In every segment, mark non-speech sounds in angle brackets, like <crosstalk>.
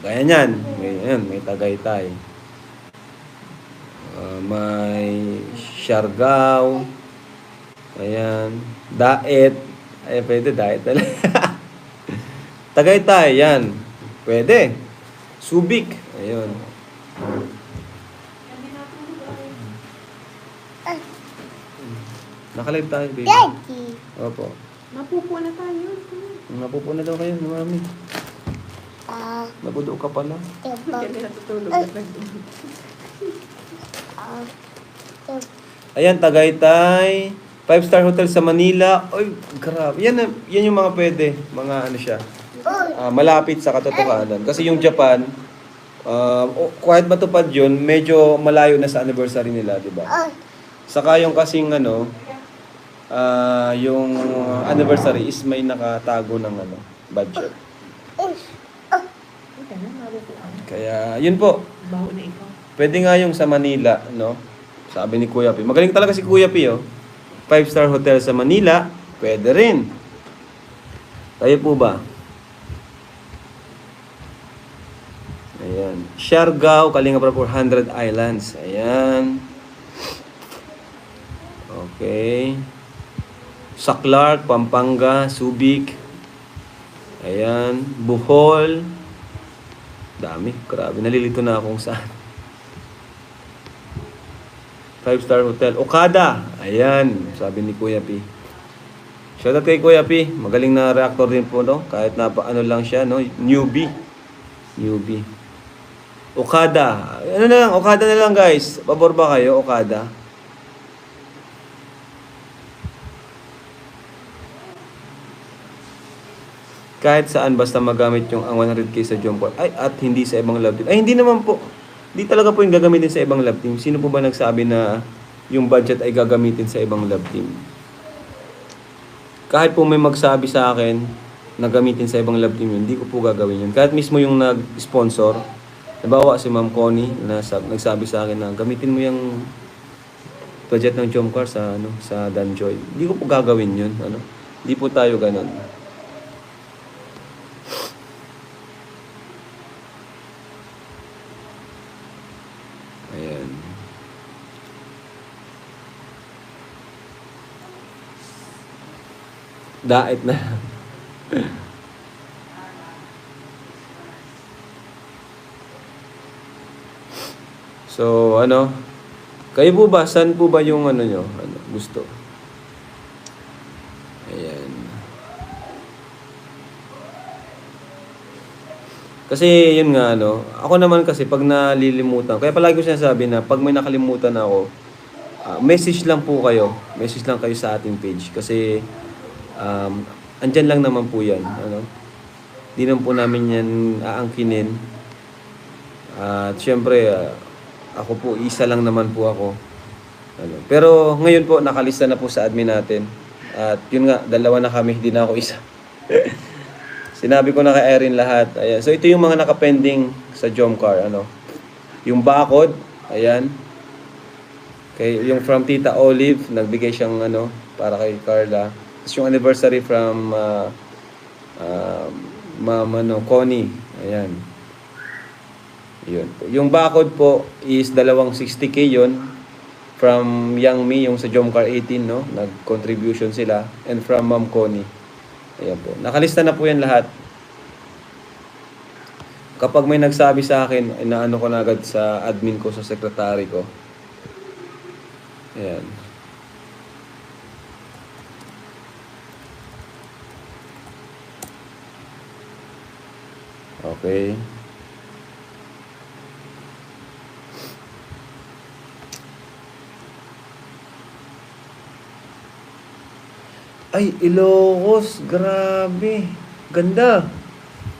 Gaya niyan. May, ayan, may Tagaytay. Ah, may Siargao. Ayan. Daet. Ay, pwede. Daet na lang. <laughs> Tagaytay. Yan. Pwede. Subic. Ayun. Nakalive tayo, baby. Daddy. Opo. Mapupo na tayo. Napupo na daw kayo, mami. Ah, Nabudo ka pala. Hindi na Ah, diba? Ayan, Tagaytay. Five star hotel sa Manila. Ay, grabe. Yan, yan yung mga pwede. Mga ano siya. Uy, ah, malapit sa katotohanan. Kasi yung Japan, uh, kahit matupad yun, medyo malayo na sa anniversary nila, di ba? ah, Saka yung kasing ano, ah, yung anniversary is may nakatago ng ano, budget. uy, ah, Okay na, mapupo ako. Kaya, yun po. Baho na ikaw. Pwede nga yung sa Manila, no? Sabi ni Kuya P. Magaling talaga si Kuya P, oh. Five star hotel sa Manila, pwede rin. Kayo po ba? Ayan. Siargao, Kalinga para 400 Islands. Ayan. Okay. Sa Clark, Pampanga, Subic. Ayan. Bohol. Dami. Grabe. Nalilito na akong saan. Five star hotel. Okada. Ayan. Sabi ni Kuya P. Shoutout kay Kuya P. Magaling na reactor din po, no? Kahit na ano lang siya, no? Newbie. Newbie. Okada. Ano na lang, Okada na lang guys. Pabor ba kayo, Okada? Kahit saan basta magamit yung ang 100k sa jump ball. Ay, at hindi sa ibang love team. Ay, hindi naman po. Hindi talaga po yung gagamitin sa ibang love team. Sino po ba nagsabi na yung budget ay gagamitin sa ibang love team? Kahit po may magsabi sa akin na gamitin sa ibang love team yun, hindi ko po gagawin yun. Kahit mismo yung nag-sponsor, nabawa si Ma'am Connie na sab- nagsabi sa akin na gamitin mo yung budget ng jump car sa ano sa Danjoy. Hindi ko po gagawin yun, ano. Hindi po tayo ganun. Dait na. so, ano? Kayo po ba? Saan po ba yung ano nyo? Ano, gusto? Ayan. Kasi yun nga ano, ako naman kasi pag nalilimutan, kaya palagi ko sinasabi na pag may nakalimutan ako, ah, message lang po kayo. Message lang kayo sa ating page kasi um, andyan lang naman po yan. Ano? Di naman po namin yan aangkinin. At syempre, ah, ako po, isa lang naman po ako. Ano. Pero ngayon po, nakalista na po sa admin natin. At yun nga, dalawa na kami, hindi na ako isa. <laughs> Sinabi ko na kay Erin lahat. Ayan. So ito yung mga nakapending sa Jomcar, ano. Yung bakod, ayan. Kay yung from Tita Olive, nagbigay siyang ano para kay Carla. Tapos yung anniversary from uh, uh, Ma'am ano, Connie. Ayan. Yun. Yung bakod po is dalawang 60k yun. From Young Me, yung sa Jomcar 18, no? Nag-contribution sila. And from Ma'am Connie. Ayan po. Nakalista na po yan lahat. Kapag may nagsabi sa akin, inaano ko na agad sa admin ko, sa secretary ko. Ayan. Okay. Ay, Ilocos, grabe. Ganda.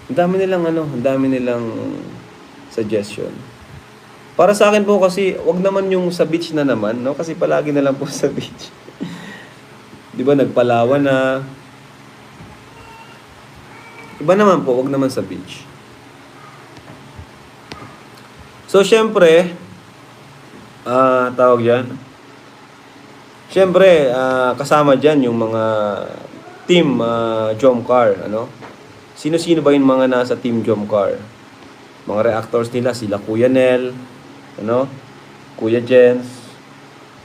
Ang dami nilang ano, ang dami nilang suggestion. Para sa akin po kasi, wag naman yung sa beach na naman, no? Kasi palagi na lang po sa beach. <laughs> 'Di ba nagpalawan na. Iba naman po, wag naman sa beach. So, syempre, ah tawag yan, Siyempre, ah, kasama dyan yung mga team uh, Jomcar, ano? Sino-sino ba yung mga nasa team Jomcar? Mga reactors nila, sila Kuya Nel, ano, Kuya Jens,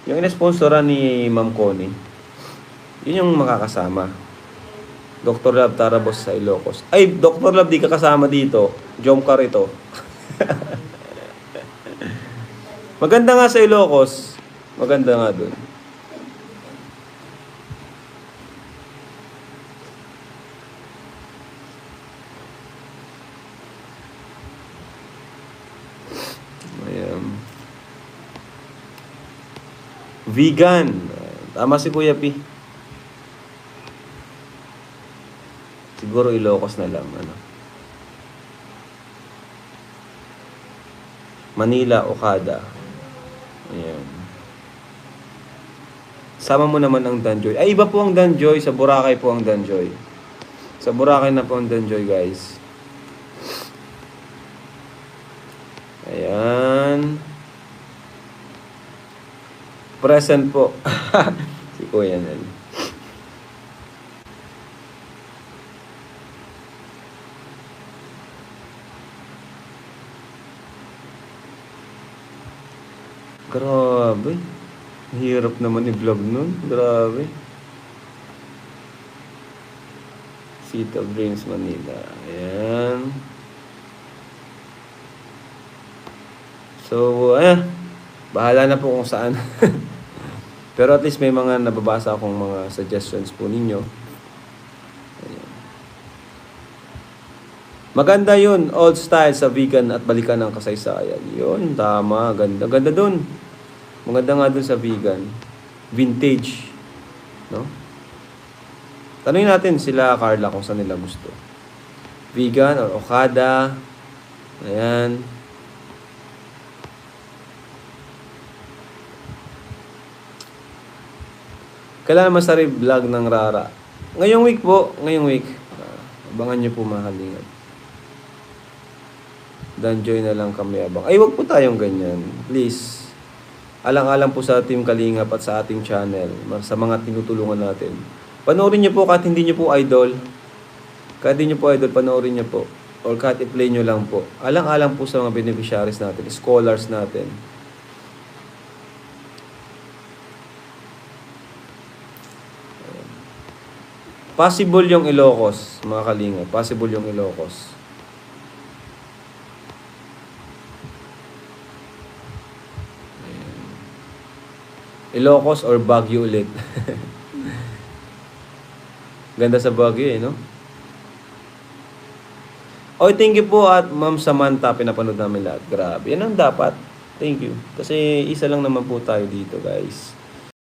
yung inesponsoran ni Ma'am Connie, yun yung makakasama. Dr. Lab Tarabos sa Ilocos. Ay, Dr. Lab, di ka kasama dito. Jomcar ito. <laughs> Maganda nga sa Ilocos. Maganda nga. Ayan. Vegan. Tama si Kuya P. Siguro Ilocos na lang. Ano. Manila, Okada. Ayan. Sama mo naman ang Danjoy. Ay, iba po ang Danjoy. Sa Boracay po ang Danjoy. Sa Boracay na po ang Danjoy, guys. Ayan. Present po. <laughs> si Kuya Nel. Grabe. Hirap naman i-vlog nun. Grabe. Of Dreams, Manila. Ayan. So, eh, bahala na po kung saan. <laughs> Pero at least may mga nababasa akong mga suggestions po ninyo. Ayan. Maganda yun, old style sa vegan at balikan ng kasaysayan. Yun, tama, ganda. Ganda dun. Maganda nga dun sa vegan. Vintage. No? Tanungin natin sila, Carla, kung saan nila gusto. Vegan or Okada. Ayan. Kailangan masarap vlog ng Rara. Ngayong week po, ngayong week. abangan nyo po mga kalingap. Danjoy na lang kami abang. Ay, wag po tayong ganyan. Please. Alang-alang po sa Team Kalingap at sa ating channel. Sa mga tinutulungan natin. Panoorin nyo po kahit hindi nyo po idol. Kahit hindi nyo po idol, panoorin nyo po. Or kahit i-play nyo lang po. Alang-alang po sa mga beneficiaries natin, scholars natin. Possible yung Ilocos, mga kalinga. Possible yung Ilocos. Ilocos or Baguio ulit. <laughs> Ganda sa Baguio eh, no? Oy, thank you po at Ma'am Samantha, pinapanood namin lahat. Grabe. Yan ang dapat. Thank you. Kasi isa lang naman po tayo dito, guys.